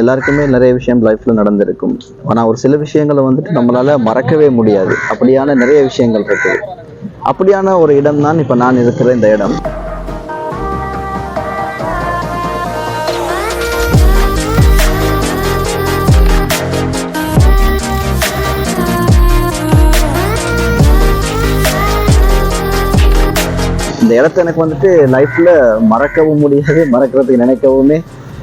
எல்லாருக்குமே நிறைய விஷயம் லைஃப்ல நடந்திருக்கும். ஆனா ஒரு சில விஷயங்களை வந்துட்டு நம்மளால மறக்கவே முடியாது. அப்படியான நிறைய விஷயங்கள் இருக்குது அப்படியான ஒரு இடம் தான் இப்ப நான் இருக்கிற இந்த இடம். இந்த இடத்த எனக்கு வந்துட்டு லைஃப்ல மறக்கவும் முடியாது மறக்கிறதுக்கு நினைக்கவுமே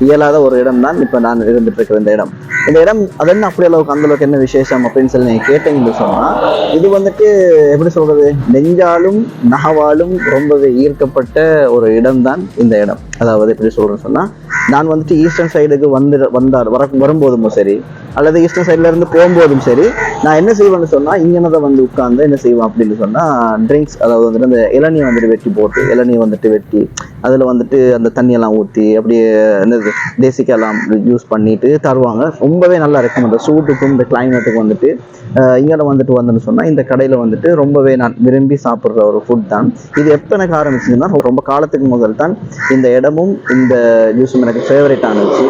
இயலாத ஒரு இடம் தான் இப்போ நான் இருந்துட்டு இருக்கிற இந்த இடம். இந்த இடம் அது என்ன அப்படி அளவுக்கு அந்த அளவுக்கு என்ன விசேஷம் அப்படின்னு சொல்லி நீங்கள் கேட்டீங்கன்னு சொன்னால் இது வந்துட்டு எப்படி சொல்றது? நெஞ்சாலும் நகவாலும் ரொம்பவே ஈர்க்கப்பட்ட ஒரு இடம் தான் இந்த இடம். அதாவது எப்படி சொல்றேன்னு சொன்னால் நான் வந்துட்டு ஈஸ்டர்ன் சைடுக்கு வந்து வந்தார் வர வரும்போதும் சரி அல்லது ஈஸ்டர்ன் சைட்ல இருந்து போகும்போதும் சரி நான் என்ன செய்வேன்னு சொன்னால் இங்கனதான் வந்து உட்கார்ந்து என்ன செய்வேன் அப்படின்னு சொன்னால் ட்ரிங்க்ஸ் அதாவது வந்துட்டு அந்த இளநீ வந்துட்டு வெட்டி போட்டு இளநீ வந்துட்டு வெட்டி அதில் வந்துட்டு அந்த தண்ணியெல்லாம் ஊற்றி அப்படியே என்னது தேசிக்கெல்லாம் யூஸ் பண்ணிட்டு தருவாங்க. ரொம்பவே நல்லா இருக்கும். அந்த சூட்டுக்கும் இந்த கிளைமேட்டுக்கும் வந்துட்டு இங்கே வந்துட்டு வந்துன்னு சொன்னால் இந்த கடையில வந்துட்டு ரொம்பவே நான் விரும்பி சாப்பிட்ற ஒரு ஃபுட் தான். இது எப்போ எனக்கு ஆரம்பிச்சதுன்னா ரொம்ப காலத்துக்கு முதல் தான் இந்த இடமும் இந்த ஜூஸும் எனக்கு ஃபேவரட் ஆனிச்சு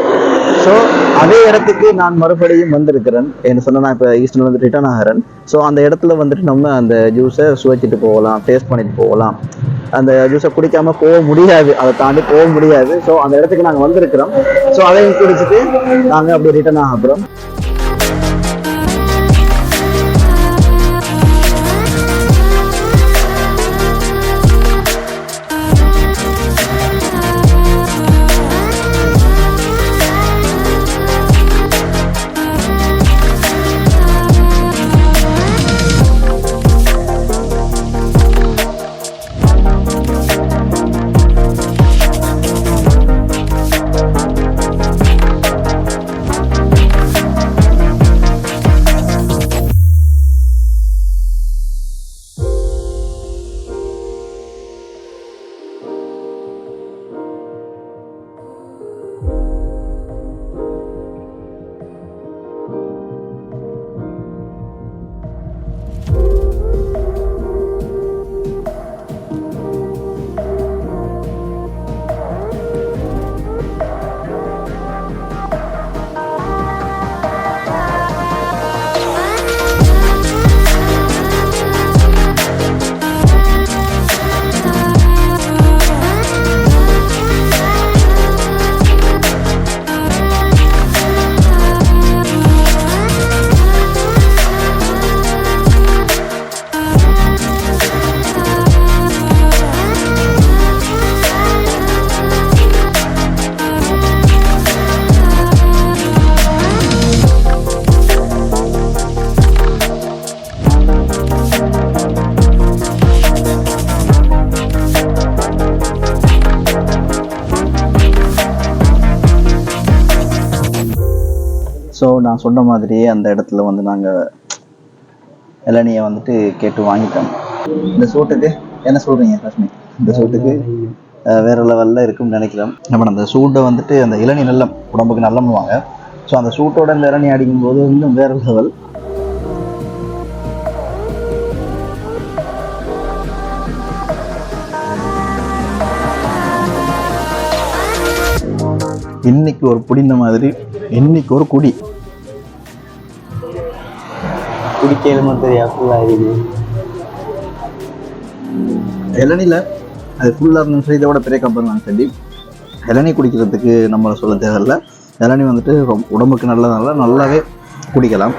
ஸோ அதே இடத்துக்கு நான் மறுபடியும் வந்திருக்கிறேன். என்ன சொன்னால் நான் இப்போ ஈஸ்டர்ல வந்து ரிட்டர்ன் ஆகிறேன். ஸோ அந்த இடத்துல வந்துட்டு நம்ம அந்த ஜூஸை சுவைச்சிட்டு போகலாம் டேஸ்ட் பண்ணிட்டு போகலாம். அந்த ஜூஸை குடிக்காம போக முடியாது. அதை தாண்டி போக முடியாது. ஸோ அந்த இடத்துக்கு நாங்கள் வந்திருக்கிறோம். ஸோ அதையும் குடிச்சிட்டு நாங்கள் அப்படியே ரிட்டர்ன் ஆக ஸோ நான் சொன்ன மாதிரியே அந்த இடத்துல வந்து நாங்கள் இளநியை வந்துட்டு கேட்டு வாங்கிட்டோம். இந்த சூட்டுக்கு என்ன சொல்றீங்க ரஷ்மி இந்த சூட்டுக்கு வேற லெவலில் இருக்கும்னு நினைக்கிறேன். நம்ம அந்த சூட்டை வந்துட்டு அந்த இளநீ நல்ல உடம்புக்கு நல்லம்னுவாங்க. ஸோ அந்த சூட்டோட இந்த இளநி அடிக்கும்போது இன்னும் வேற லெவல். இன்னைக்கு ஒரு புடிந்த மாதிரி இன்னைக்கு ஒரு குடி. குடிக்கலுமா தெரியா ஃபுல்லாக இருக்குது. இளநில அது ஃபுல்லாக இருந்தாலும் சரி இதை விட பெரிய கம்பெனி இருந்தாலும் சரி இளநீ குடிக்கிறதுக்கு நம்மளை சொல்ல தேவையில்ல. இளநீ வந்துட்டு ரொம்ப உடம்புக்கு நல்லதுனால நல்லாவே குடிக்கலாம்.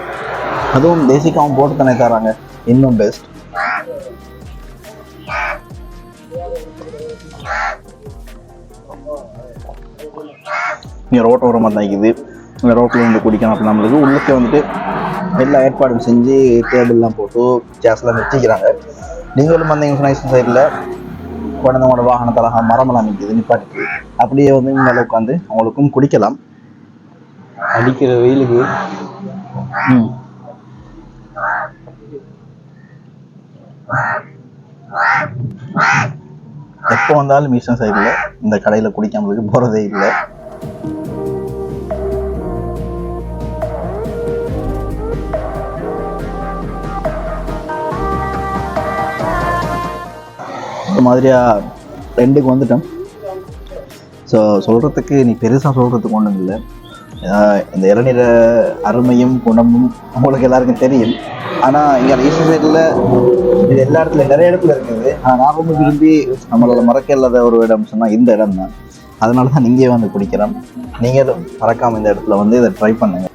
அதுவும் பேசிக்காகவும் போட்டு தானே தராங்க. இன்னும் பெஸ்ட் இங்கே ரோட் ஓரமாக தான் இருக்குது இந்த ரோட்டில் வந்து குடிக்கணும் அப்படி நம்மளுக்கு உள்ளுக்கு வந்துட்டு எல்லா ஏற்பாடும் செஞ்சு டேபிள்லாம் போட்டு சேர்ஸ்லாம் வச்சுக்கிறாங்க நீங்களும் வந்தீங்க நைஸ் சைடில் குழந்தைங்களோட வாகனத்தில் அழகா மரமெல்லாம் நிற்கிது நிப்பாட்டிட்டு அப்படியே வந்து மேலே உட்காந்து அவங்களுக்கும் குடிக்கலாம். அடிக்கிற வெயிலுக்கு? ம். எப்போ வந்தாலும் ஈஸ்டர்ன் சைடில் இந்த கடையில் குடிக்காமலுக்கு போகிறதே இல்லை. ஒரு மாதிரியாக ரெண்டுக்கு வந்துட்டேன் ஸோ சொல்கிறதுக்கு நீ பெருசாக சொல்கிறதுக்கு ஒன்றும் இல்லை. இந்த இளநீர அருமையும் குணமும் உங்களுக்கு எல்லாருக்கும் தெரியும். ஆனால் இங்கே ஈஸ்ட் சைடில் இது எல்லா இடத்துல நிறைய இடத்துல இருக்குது. ஆனால் நான் ரொம்ப விரும்பி நம்மளால் மறக்க இல்லாத ஒரு இடம் சொன்னால் இந்த இடம் தான் அதனால தான் நீங்கள் வந்து குடிக்கிறோம். நீங்களும் மறக்காமல் இந்த இடத்துல வந்து இதை ட்ரை பண்ணுங்கள்